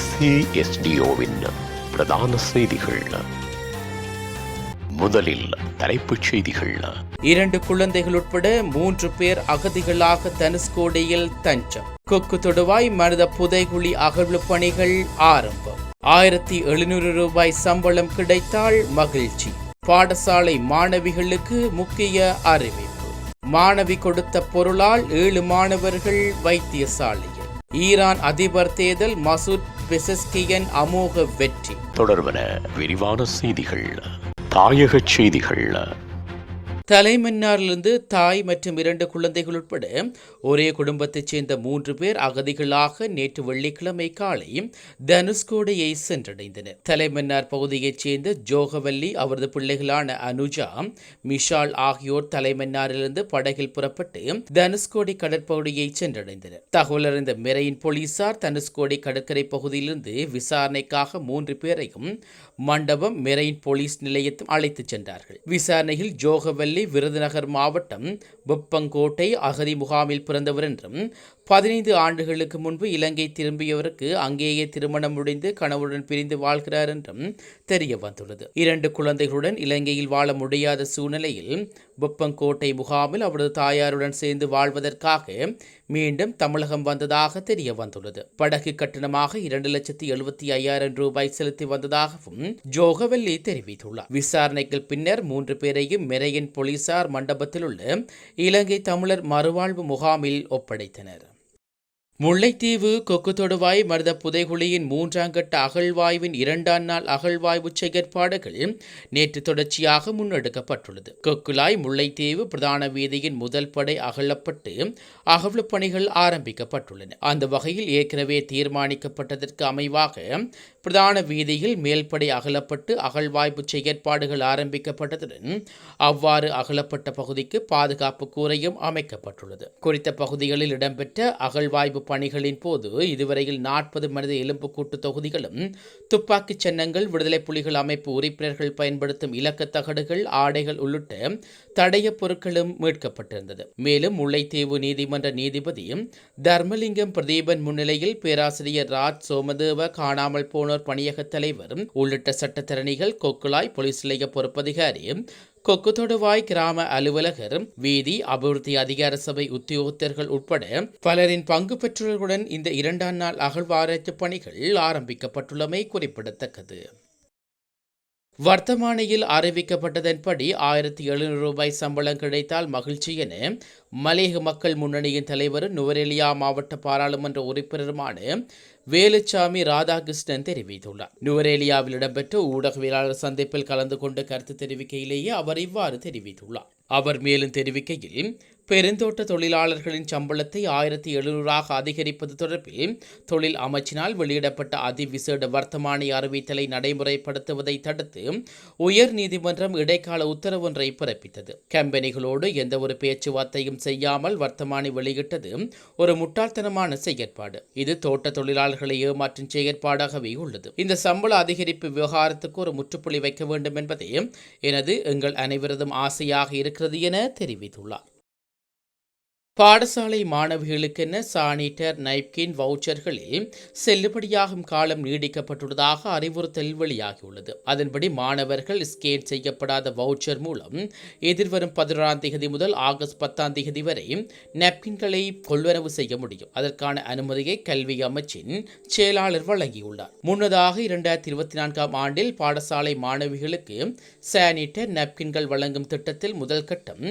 ஏசிஎஸ்டிஓவின் பிரதான செய்திகள். முதலில் தலைப்புச் செய்திகள். இரண்டு குழந்தைகள் உட்பட மூன்று பேர் அகதிகளாக தனுஷ்கோடியில் தஞ்சம். கொக்கு தொடுவாய் மனித புதைகுழி அகழ்வு பணிகள் ஆரம்பம். ஆயிரத்தி எழுநூறு ரூபாய் சம்பளம் கிடைத்தால் மகிழ்ச்சி. பாடசாலை மாணவிகளுக்கு முக்கிய அறிவிப்பு. மாணவி கொடுத்த பொருளால் ஏழு மாணவர்கள் வைத்தியசாலை. ஈரான் அதிபர் தேர்தல் மசூத் பெசஸ்கியன் அமோக வெற்றி. தொடர்பன விரிவான செய்திகள் தாயகச் செய்திகள். தலைமன்னாரிலிருந்து தாய் மற்றும் இரண்டு குழந்தைகள் உட்பட ஒரே குடும்பத்தைச் சேர்ந்த மூன்று பேர் அகதிகளாக நேற்று வெள்ளிக்கிழமை காலை தனுஷ்கோடியை சென்றடைந்தனர். தலைமன்னார் பகுதியைச் சேர்ந்த ஜோகவல்லி அவரது பிள்ளைகளான அனுஜா மிஷால் ஆகியோர் தலைமன்னாரிலிருந்து படகில் புறப்பட்டு தனுஷ்கோடி கடற்பகுதியை சென்றடைந்தனர். தகவல் அறிந்த மெரையின் போலீசார் தனுஷ்கோடி கடற்கரை பகுதியிலிருந்து விசாரணைக்காக மூன்று பேரையும் மண்டபம் மெரைன் போலீஸ் நிலையத்தில் அழைத்துச் சென்றார்கள். விசாரணையில் ஜோகவல்லி விருதுநகர் மாவட்டம் வெப்பங்கோட்டை அகதி முகாமில் பிறந்தவர் என்றும் பதினைந்து ஆண்டுகளுக்கு முன்பு இலங்கை திரும்பியவருக்கு அங்கேயே திருமணம் முடிந்து கணவருடன் பிரிந்து வாழ்கிறார் என்றும் தெரிய வந்துள்ளது. இரண்டு குழந்தைகளுடன் இலங்கையில் வாழ முடியாத சூழ்நிலையில் வெப்பங்கோட்டை முகாமில் அவரது தாயாருடன் சேர்ந்து வாழ்வதற்காக மீண்டும் தமிழகம் வந்ததாக தெரிய வந்துள்ளது. படகு கட்டணமாக இரண்டு லட்சத்தி எழுபத்தி ஐயாயிரம் ரூபாய் செலுத்தி வந்ததாகவும் ஜோகவல்லி தெரிவித்துள்ளார். விசாரணைக்கு பின்னர் மூன்று பேரையும் மெரையின் போலீசார் மண்டபத்தில் உள்ள இலங்கை தமிழர் மறுவாழ்வு முகாமில் ஒப்படைத்தனர். முல்லைத்தீவு கொக்கு தொடுவாய் மருத புதைகுழியின் மூன்றாம் கட்ட அகழ்வாய்வின் இரண்டாம் நாள் அகழ்வாய்வு செயற்பாடுகள் நேற்று தொடர்ச்சியாக முன்னெடுக்கப்பட்டுள்ளது. கொக்குலாய் முல்லைத்தீவு பிரதான வீதியின் முதல் படை அகழப்பட்டு அகழ்வு பணிகள் ஆரம்பிக்கப்பட்டுள்ளன. அந்த வகையில் ஏற்கனவே தீர்மானிக்கப்பட்டதற்கு அமைவாக பிரதான வீதியில் மேல்படை அகலப்பட்டு அகழ்வாய்ப்பு செயற்பாடுகள் ஆரம்பிக்கப்பட்டதுடன் அவ்வாறு அகலப்பட்ட பகுதிக்கு பாதுகாப்பு கூரையும் அமைக்கப்பட்டுள்ளது. குறித்த பகுதிகளில் இடம்பெற்ற அகழ்வாய்வு பணிகளின் போது இதுவரையில் நாற்பது மனித எலும்புக்கூட்டு தொகுதிகளும் துப்பாக்கிச் சின்னங்கள் விடுதலை புலிகள் அமைப்பு உறுப்பினர்கள் பயன்படுத்தும் இலக்க தகடுகள் ஆடைகள் உள்ளிட்ட தடைய பொருட்களும் மீட்கப்பட்டிருந்தது. மேலும் முல்லைத்தீவு நீதிமன்ற நீதிபதி தர்மலிங்கம் பிரதீபன் முன்னிலையில் பேராசிரியர் ராஜ் சோமதேவ காணாமல் போனோர் பணியக தலைவர் உள்ளிட்ட சட்டத்தரணிகள் கொக்குளாய் போலீஸ் நிலைய பொறுப்பதிகாரி கொக்குதொடுவாய் கிராம அலுவலகர் வீதி அபிவிருத்தி அதிகார சபை உத்தியோகத்தர்கள் உட்பட பலரின் பங்கு பெற்றவர்களுடன் இந்த இரண்டாம் நாள் அகழ்வாராய்ச்சி பணிகள் ஆரம்பிக்கப்பட்டுள்ளமை குறிப்பிடத்தக்கது. வர்த்தமானியில் அறிவிக்கப்பட்டதன்படி ஆயிரத்தி எழுநூறு ரூபாய் சம்பளம் கிடைத்தால் மகிழ்ச்சி என மலேக மக்கள் முன்னணியின் தலைவர் நுவரெலியா மாவட்ட பாராளுமன்ற உறுப்பினருமான வேலுச்சாமி ராதாகிருஷ்ணன் தெரிவித்துள்ளார். நுவரேலியாவில் இடம்பெற்ற ஊடகவியலாளர் சந்திப்பில் கலந்து கொண்டு கருத்து தெரிவிக்கையிலேயே அவர் இவ்வாறு தெரிவித்துள்ளார். அவர் மேலும் தெரிவிக்கையில் பெருந்தோட்ட தொழிலாளர்களின் சம்பளத்தை ஆயிரத்தி எழுநூறாக அதிகரிப்பது தொடர்பில் தொழில் அமைச்சினால் வெளியிடப்பட்ட அதிவிசேட வர்த்தமானி அறிவித்தலை நடைமுறைப்படுத்துவதை தடுத்து உயர் நீதிமன்றம் இடைக்கால உத்தரவொன்றை பிறப்பித்தது. கம்பெனிகளோடு எந்தவொரு பேச்சுவார்த்தையும் செய்யாமல் வர்த்தமானி வெளியிட்டது ஒரு முட்டாள்தனமான செயற்பாடு. இது தோட்ட தொழிலாளர்களை ஏமாற்றும் செயற்பாடாகவே உள்ளது. இந்த சம்பள அதிகரிப்பு விவகாரத்துக்கு ஒரு முற்றுப்புள்ளி வைக்க வேண்டும் என்பதே எனது எங்கள் அனைவரதும் ஆசையாக இருக்கிறது. என தெரிவித்துள்ளார். பாடசாலை மாணவிகளுக்கென சானிட்டர் நைப்கின் வவுச்சர்களில் செல்லுபடியாகும் காலம் நீடிக்கப்பட்டுள்ளதாக அறிவுறுத்தல் வெளியாகியுள்ளது. அதன்படி மாணவர்கள் ஸ்கேன் செய்யப்படாத வவுச்சர் மூலம் எதிர்வரும் பதினொறாம் தேதி முதல் ஆகஸ்ட் பத்தாம் தேதி வரை நாப்கின்களை கொள்வரவு செய்ய முடியும். அதற்கான அனுமதியை கல்வி அமைச்சின் செயலாளர் வழங்கியுள்ளார். முன்னதாக இரண்டாயிரத்தி இருபத்தி நான்காம் ஆண்டில் பாடசாலை மாணவிகளுக்கு சானிட்டர் நாப்கின்கள் வழங்கும் திட்டத்தில் முதல் கட்டம்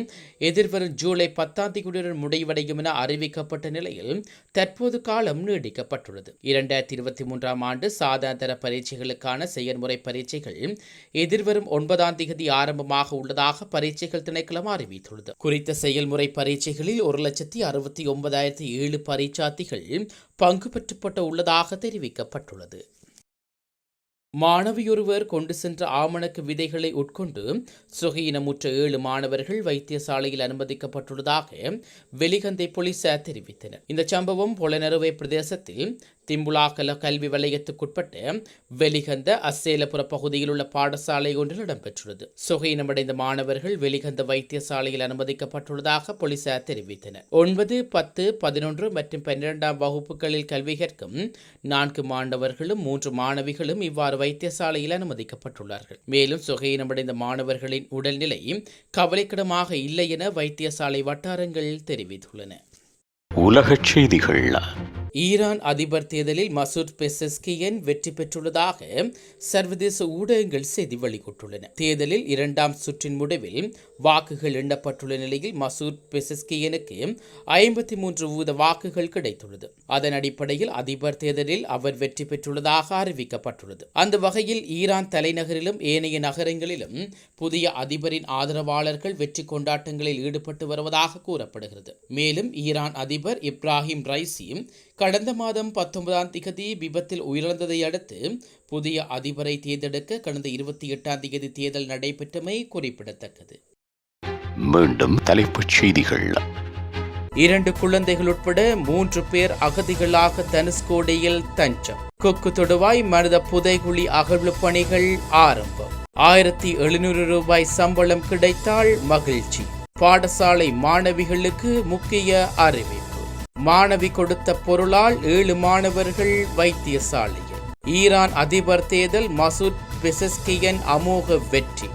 எதிர்வரும் ஜூலை பத்தாம் தேதியுடன் நிறைவடையும் என அறிவிக்கப்பட்ட நிலையில் தற்போது காலம் நீடிக்கப்பட்டுள்ளது. இரண்டாயிரத்தி இருபத்தி மூன்றாம் ஆண்டு சாதாரண பரீட்சைகளுக்கான செயல்முறை பரீட்சைகள் எதிர்வரும் ஒன்பதாம் தேதி ஆரம்பமாக உள்ளதாக பரீட்சைகள் திணைக்களம் அறிவித்துள்ளது. குறித்த செயல்முறை பரீட்சைகளில் ஒரு லட்சத்தி அறுபத்தி ஒன்பதாயிரத்தி ஏழு பரீட்சார்த்திகள் பங்கு பெற்றுப்பட்டு உள்ளதாக தெரிவிக்கப்பட்டுள்ளது. மாணவியொருவர் கொண்டு சென்ற ஆமணக்கு விதைகளை உட்கொண்டு சுகையினமுற்ற ஏழு மாணவர்கள் வைத்தியசாலையில் அனுமதிக்கப்பட்டுள்ளதாக வெலிகந்தை போலீசார் தெரிவித்தனர். இந்த சம்பவம் பொலனறுவை பிரதேசத்தில் திம்புலாகல கல்வி வலயத்துக்குட்பட்டு வெளிகந்த அசேலபுர பகுதியில் உள்ள பாடசாலை ஒன்றில் இடம்பெற்றுள்ளது. சுகையினமடைந்த மாணவர்கள் வெளிகந்த வைத்தியசாலையில் அனுமதிக்கப்பட்டுள்ளதாக போலீசார் தெரிவித்தனர். ஒன்பது பத்து பதினொன்று மற்றும் பன்னிரெண்டாம் வகுப்புகளில் கல்வி கற்கும் நான்கு மாணவர்களும் மூன்று மாணவிகளும் இவ்வாறு வைத்தியசாலையில் அனுமதிக்கப்பட்டுள்ளார்கள். மேலும் சுகையினமடைந்த மாணவர்களின் உடல்நிலை கவலைக்கிடமாக இல்லை என வைத்தியசாலை வட்டாரங்கள் தெரிவித்துள்ளன. உலகச் செய்திகள் ஈரான் அதிபர் தேர்தலில் மசூத் பெசஸ்கியன் வெற்றி பெற்றுள்ளதாக சர்வதேச ஊடகங்கள் செய்தி வெளியிட்டுள்ளன. தேர்தலில் இரண்டாம் சுற்றின் முடிவில் வாக்குகள் எண்ணப்பட்டுள்ள நிலையில் மசூத் பெசஸ்கியனுக்கு ஐம்பத்தி மூன்று வீத வாக்குகள் கிடைத்துள்ளது. அதன் அடிப்படையில் அதிபர் தேர்தலில் அவர் வெற்றி பெற்றுள்ளதாக அறிவிக்கப்பட்டுள்ளது. அந்த வகையில் ஈரான் தலைநகரிலும் ஏனைய நகரங்களிலும் புதிய அதிபரின் ஆதரவாளர்கள் வெற்றி கொண்டாட்டங்களில் ஈடுபட்டு வருவதாக கூறப்படுகிறது. மேலும் ஈரான் அதிபர் இப்ராஹிம் ரைசி கடந்த மாதம் பத்தொன்பதாம் திகதி விபத்தில் உயிரிழந்ததை அடுத்து புதிய அதிபரை தேர்ந்தெடுக்க கடந்த இருபத்தி எட்டாம் திகதி தேர்தல் நடைபெற்றமை குறிப்பிடத்தக்கது. மீண்டும் தலைப்புச் செய்திகள். இரண்டு குழந்தைகள் உட்பட மூன்று பேர் அகதிகளாக தனுஷ்கோடியில் தஞ்சம். கொக்கு தொடுவாய் மனித புதைகுழி அகழ்வு பணிகள் ஆரம்பம். ஆயிரத்தி எழுநூறு ரூபாய் சம்பளம் கிடைத்தால் மகிழ்ச்சி. பாடசாலை மாணவிகளுக்கு முக்கிய அறிவிப்பு மாணவி கொடுத்த பொருளால் ஏழு மாணவர்கள் வைத்தியசாலையில். ஈரான் அதிபர் தேர்தல் மசூத் பெசஸ்கியன் அமோக வெற்றி.